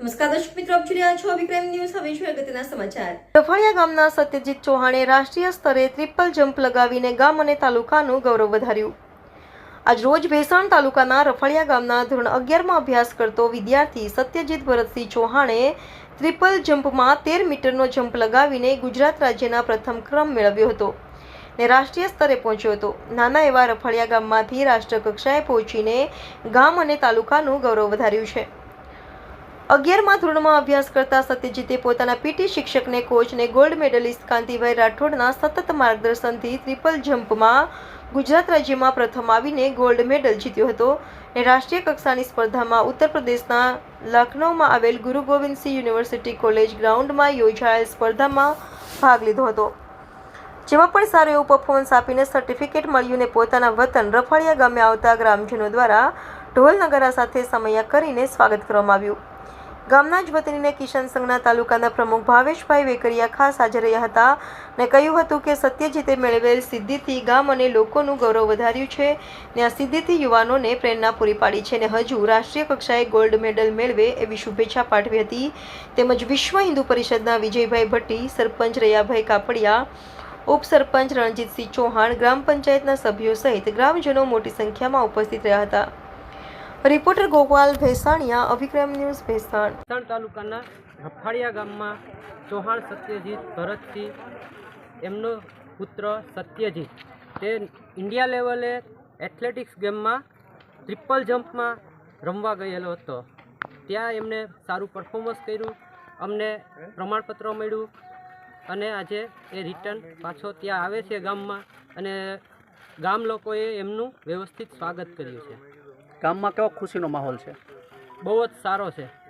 નમસ્કાર ગામના સત્યજીત ચૌહાણે રાષ્ટ્રીય સ્તરે ટ્રિપલ જમ્પ લગાવીને ગામ અને તાલુકાનું ગૌરવ વધાર્યું. આજ રોજ ભેસાણ તાલુકાના રફાળિયા ગામના ધોરણ અગિયારમાં અભ્યાસ કરતો વિદ્યાર્થી સત્યજીત ભરતસિંહ ચૌહાણે ટ્રિપલ જમ્પમાં તેર મીટરનો જમ્પ લગાવીને ગુજરાત રાજ્યના પ્રથમ ક્રમ મેળવ્યો હતો ને રાષ્ટ્રીય સ્તરે પહોંચ્યો હતો. નાના એવા રફાળિયા ગામમાંથી રાષ્ટ્રકક્ષાએ પહોંચીને ગામ અને તાલુકાનું ગૌરવ વધાર્યું છે. અગિયારમાં ધોરણમાં અભ્યાસ કરતા સત્યજીતે પોતાના પીટી શિક્ષકને કોચને ગોલ્ડ મેડલિસ્ટ કાંતિભાઈ રાઠોડના સતત માર્ગદર્શનથી ટ્રિપલ જમ્પમાં ગુજરાત રાજ્યમાં પ્રથમ આવીને ગોલ્ડ મેડલ જીત્યો હતો. અને રાષ્ટ્રીય કક્ષાની સ્પર્ધામાં ઉત્તર પ્રદેશના લખનૌમાં આવેલ ગુરુ ગોવિંદસિંહ યુનિવર્સિટી કોલેજ ગ્રાઉન્ડમાં યોજાયેલ સ્પર્ધામાં ભાગ લીધો હતો. જેમાં પણ સારો એવો પરફોર્મન્સ આપીને સર્ટિફિકેટ મળ્યું ને પોતાના વતન રફાળિયા ગામે આવતા ગ્રામજનો દ્વારા ઢોલ નગારા સાથે સમયા કરીને સ્વાગત કરવામાં આવ્યું. ગામના જ વતનીને કિશન સંઘના તાલુકાના પ્રમુખ ભાવેશભાઈ વેકરિયા ખાસ હાજર રહ્યા હતા ને કહ્યું હતું કે સત્યજીતે મેળવેલ સિદ્ધિથી ગામ અને લોકોનું ગૌરવ વધાર્યું છે ને આ સિદ્ધિથી યુવાનોને પ્રેરણા પૂરી પાડી છે ને હજુ રાષ્ટ્રીય કક્ષાએ ગોલ્ડ મેડલ મેળવે એવી શુભેચ્છા પાઠવી હતી. તેમજ વિશ્વ હિન્દુ પરિષદના વિજયભાઈ ભટ્ટી, સરપંચ રયાભાઈ કાપડિયા, ઉપસરપંચ રણજીતસિંહ ચૌહાણ, ગ્રામ પંચાયતના સભ્યો સહિત ગ્રામજનો મોટી સંખ્યામાં ઉપસ્થિત રહ્યા હતા. Reporter Gopal Bhesaniya, Abhikram news Bhesan. Bhesan તાલુકાના રફાળિયા ગામમાં ચૌહાણ સત્યજીત ભરતસિંહ, એમનો પુત્ર સત્યજીત. તે ઇન્ડિયા લેવલે એથ્લેટિક્સ ગેમમાં ટ્રિપલ જમ્પમાં રમવા ગયેલો હતો. ત્યાં એમને સારું પરફોર્મન્સ કર્યું, અમને પ્રમાણપત્ર મળ્યું અને આજે એ રિટર્ન પાછો ત્યાં આવે છે ગામમાં અને ગામ લોકોએ એમનું વ્યવસ્થિત સ્વાગત કર્યું છે. ગામમાં કેવો ખુશીનો માહોલ છે? બહુ જ સારો છે.